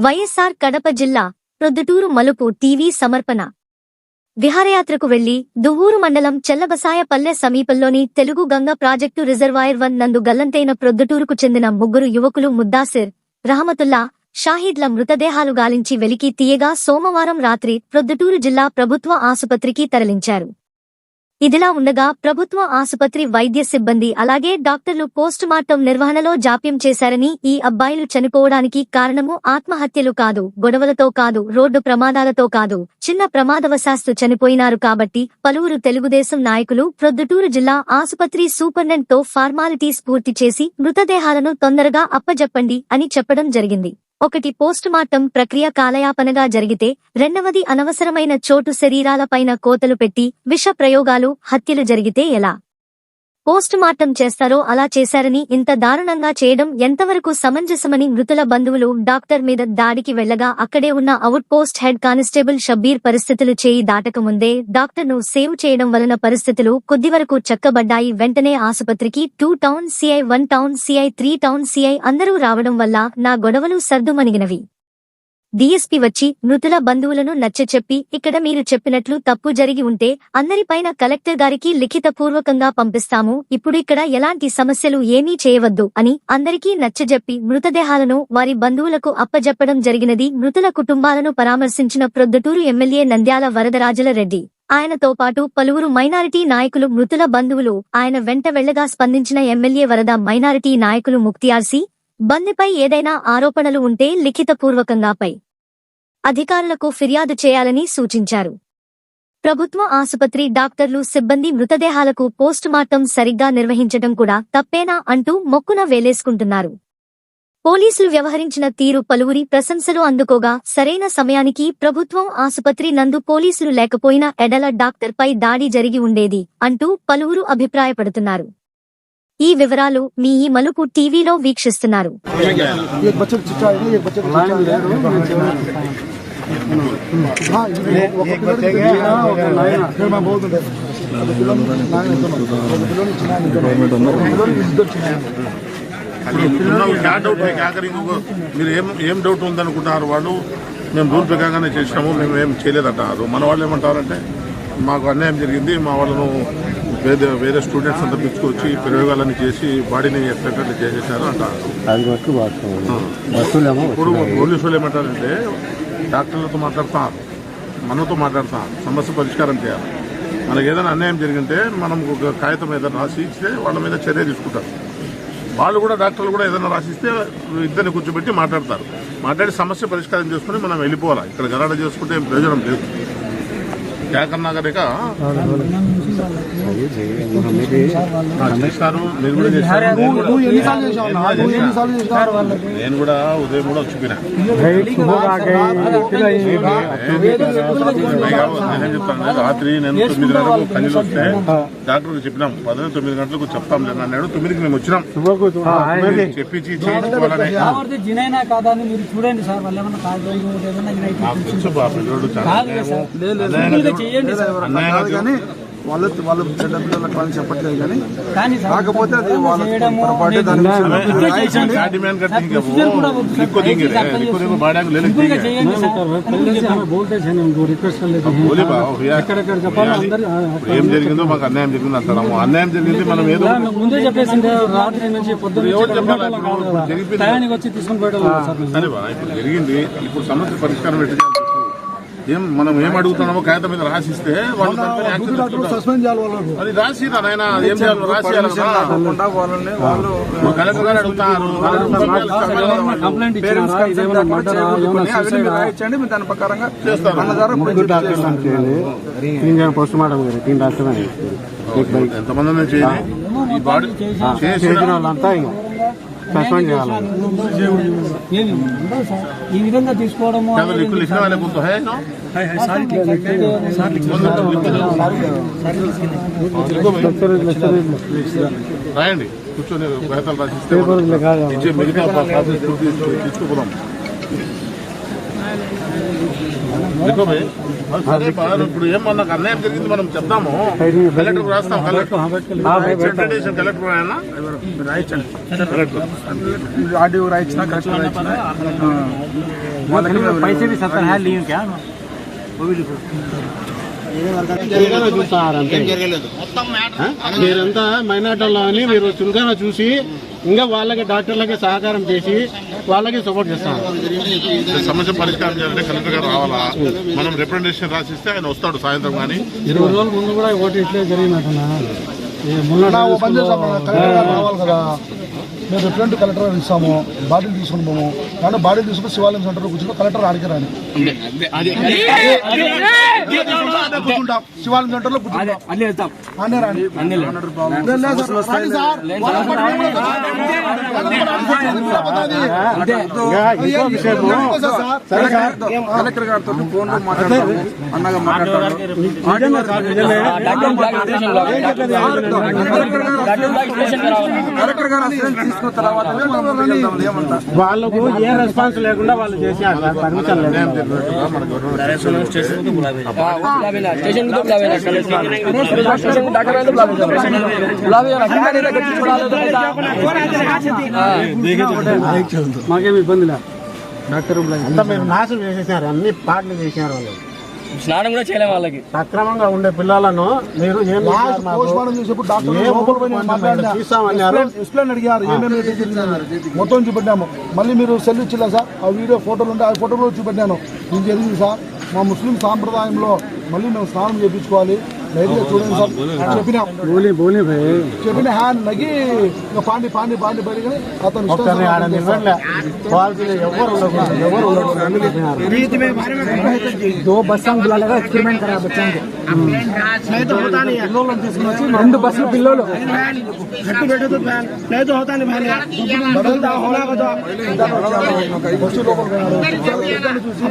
వైఎస్ఆర్ కడప జిల్లా ప్రొద్దుటూరు మలుపు టీవీ సమర్పణ. విహారయాత్రకు వెళ్ళి దువ్వూరు మండలం చెల్లబసాయపల్లె సమీపంలోని Telugu Ganga project reservoir one నందు గల్లంతైన ప్రొద్దుటూరుకు చెందిన ముగ్గురు యువకులు ముద్దాసిర్ రహమతుల్లా షాహీద్ల మృతదేహాలు గాలించి వెలికి తీయగా సోమవారం రాత్రి ప్రొద్దుటూరు జిల్లా ప్రభుత్వ ఆసుపత్రికి తరలించారు. ఇదిలా ఉండగా ప్రభుత్వ ఆసుపత్రి వైద్య సిబ్బంది అలాగే డాక్టర్లు పోస్టుమార్టం నిర్వహణలో జాప్యం చేశారని ఈ అబ్బాయిలు చనిపోవడానికి కారణము ఆత్మహత్యలు కాదు గొడవలతో కాదు రోడ్డు ప్రమాదాలతో కాదు. చిన్న ప్రమాదవశాస్తు చనిపోయినారు కాబట్టి పలువురు తెలుగుదేశం నాయకులు ప్రొద్దుటూరు జిల్లా ఆసుపత్రి సూపరింటెండెంట్తో ఫార్మాలిటీస్ పూర్తి చేసి మృతదేహాలను తొందరగా అప్పజెప్పండి అని చెప్పడం జరిగింది. ఒకటి పోస్టుమార్టం ప్రక్రియ కాలయాపనగా జరిగితే రెండవది అనవసరమైన చోటు శరీరాలపైన కోతలు పెట్టి విష ప్రయోగాలు హత్యలు జరిగితే ఎలా? పోస్టుమార్టం చేస్తారో అలా చేశారని ఇంత దారుణంగా చేయడం ఎంతవరకు సమంజసమని మృతుల బంధువులు డాక్టర్ మీద దాడికి వెళ్ళగా అక్కడే ఉన్న out post head constable Shabbir పరిస్థితులు చేయి దాటకముందే డాక్టర్ను సేవ్ చేయడం వలన పరిస్థితులు కొద్దివరకు చక్కబడ్డాయి. వెంటనే ఆసుపత్రికి two town CI one town CI three town CI అందరూ రావడం వల్ల నా గొడవలు సర్దుమణిగినవి. డీఎస్పీ వచ్చి మృతుల బంధువులను నచ్చచెప్పి ఇక్కడ మీరు చెప్పినట్లు తప్పు జరిగి ఉంటే అందరిపైన కలెక్టర్ గారికి లిఖితపూర్వకంగా పంపిస్తాము. ఇప్పుడు ఇక్కడ ఎలాంటి సమస్యలు ఏమీ చేయవద్దు అని అందరికీ నచ్చజెప్పి మృతదేహాలను వారి బంధువులకు అప్పజెప్పడం జరిగినది మృతుల కుటుంబాలను పరామర్శించిన ప్రొద్దుటూరు ఎమ్మెల్యే నంద్యాల వరదరాజుల రెడ్డి. ఆయనతో పాటు పలువురు మైనారిటీ నాయకులు మృతుల బంధువులు ఆయన వెంట వెళ్ళగా స్పందించిన ఎమ్మెల్యే వరద మైనారిటీ నాయకులు ముక్తియార్సి బంద్పై ఏదైనా ఆరోపణలు ఉంటే లిఖితపూర్వకంగా పై అధికారులకు ఫిర్యాదు చేయాలని సూచించారు. ప్రభుత్వ ఆసుపత్రి డాక్టర్లు సిబ్బంది మృతదేహాలకు పోస్టుమార్టం సరిగ్గా నిర్వహించడం కూడా తప్పేనా అంటూ మొక్కున వేలేసుకుంటున్నారు. పోలీసులు వ్యవహరించిన తీరు పలువురి ప్రశంసలు అందుకోగా సరైన సమయానికి ప్రభుత్వం ఆసుపత్రి నందు పోలీసులు లేకపోయినా ఎడల డాక్టర్పై దాడి జరిగి ఉండేది అంటూ పలువురు అభిప్రాయపడుతున్నారు. ఈ వివరాలు మీ ఈ మలుపు టీవీలో వీక్షిస్తున్నారు. మీరు ఏం ఏం డౌట్ ఉందనుకుంటున్నారు వాళ్ళు? మేము రూల్ ప్రకారంగానే చేసినాము మేము ఏం చేయలేదంటారు. మన వాళ్ళు ఏమంటారంటే మాకు అన్యాయం జరిగింది మా వాళ్ళను వేరే వేరే స్టూడెంట్స్ అంతా పిలుచుకొచ్చి ప్రయోగాలన్నీ చేసి బాడీని ఎట్లా చేసేసారు అంటారు అది వాస్తవం. ఇప్పుడు పోలీసు వాళ్ళు ఏమంటారంటే డాక్టర్లతో మాట్లాడతారు మనతో మాట్లాడతాం సమస్య పరిష్కారం చేయాలి. మనకి ఏదైనా అన్యాయం జరిగింటే మనం ఒక కాగితం ఏదైనా రాసి ఇస్తే వాళ్ళ మీద చర్య తీసుకుంటారు. వాళ్ళు కూడా డాక్టర్లు కూడా ఏదైనా రాసిస్తే ఇద్దరిని కూర్చోబెట్టి మాట్లాడతారు. మాట్లాడి సమస్య పరిష్కారం చేసుకుని మనం వెళ్ళిపోవాలి. ఇక్కడ గలాట చేసుకుంటే ఏం ప్రయోజనం లేదు. క్యాకన్నా నేను కూడా- ఉదయం కూడా వచ్చి నేనేం చెప్తాను రాత్రి నేను తొమ్మిది గంటలకు కళ్ళు వస్తే డాక్టర్కి చెప్పినాం పదవి తొమ్మిది గంటలకు చెప్తాం లేండి అన్నాడు తొమ్మిదికి మేము వచ్చినాం చెప్పించి చూడండి సార్ వాళ్ళు వాళ్ళ వాళ్ళు చెడ్డ చెప్పట్లేదు కానీ కాకపోతే అది ఏం జరిగిందో మాకు అన్యాయం జరిగింది అంటాము అన్యాయం జరిగింది మనం ఏదో ముందే చెప్పేసి రాత్రి నుంచి పొద్దున్న జరిగింది. ఇప్పుడు సమస్య పరిష్కారం పెట్టి ఏం మనం ఏం అడుగుతున్నామో కాగితం మీద రాసిస్తే అది రాసిరా చేయాలి కలెక్టర్ గారు అడుగుతారు. ఎంతమంది చేయాలి చేసిన వాళ్ళంతా ఇంకా సస్పెండ్ చేయాలి. ఈ విధంగా తీసుకోవడము రాయండి. కూర్చొని రాసిస్తే మిగతా తీసుకోపోదాం ఇప్పుడు ఏం మనకు అన్యాయం జరిగింది మనం చెప్తాము కలెక్టర్ రాస్తాం కలెక్టర్ సెంట్రల్ కలెక్టర్ ఆయన కలెక్టర్ ఆడియో రాయించిన కరెక్ట్ రాయించిన వాళ్ళకి पैसे भी सत्तर है लिए क्या చూస్తారు అంతే ఆ? మీరంతా మైనార్టీలో అని మీరు చురుగ్గా చూసి ఇంకా వాళ్ళకి డాక్టర్లకి సహకారం చేసి వాళ్ళకి సపోర్ట్ చేస్తారు సమస్య పరిష్కారం చేయాలంటే కలెక్టర్ గారు రావాలా? మనం రిప్రజెంటేషన్ రాసిస్తే ఆయన వస్తాడు సాయంత్రం కానీ. ఇరవై రోజుల ముందు కూడా ఓటు ఇట్లే జరిగినట్టున్నా. నా మేము రిప్రజెంట్ కలెక్టర్ ఇస్తాము బాడీలు తీసుకుని పోము కానీ బాడీలు తీసుకుని శివాలయం సెంటర్లో కూర్చుని కలెక్టర్ ఆడికి రాని కూర్చుంటాం శివాలయం కలెక్టర్ గారితో ఫోన్లో మాట్లాడతాము అన్నగా నిజమే. కలెక్టర్ గారు అసలు తీసుకున్న తర్వాత వాళ్ళకు ఏ రెస్పాన్స్ లేకుండా వాళ్ళు చేశారు పర్మిషన్ మాకేమి ఇబ్బంది లేదు. డాక్టర్ అంతా మీరు నాశనం చేసేసారు అన్ని పాటలు చేశారు వాళ్ళు. స్నానం కూడా చేయలేం వాళ్ళకి. సక్రమంగా ఉండే పిల్లలను మీరు ఏం మొత్తం చూపెట్టాము. మళ్ళీ మీరు సెల్ ఇచ్చిలా సార్ ఆ వీడియో ఫోటోలు ఉంటే ఆ ఫోటోలో చూపెట్టాను. ఇది జరిగింది సార్. మా ముస్లిం సాంప్రదాయంలో మళ్ళీ మేము స్నానం చేయించుకోవాలి. చెప్పినా బోలి బోలి భయ్ చెప్పిన హ్యాండ్ నగి ఇంకా పాండి పాండి పాండి బయట కానీ అతను ఇష్టం ఒక్కరిని ఆడ సార్ నిలబడలే క్వాలిటీలో ఎవరు ఉండకూడదు ఎవరు ఉండకూడదు అన్ని చెప్పినారు दो बस बुला एक्सपेरिमेंट करा बच्चों के రెండు బస్సులు పిల్లలు వచ్చి లోపలికి పోయినాడు. చూసి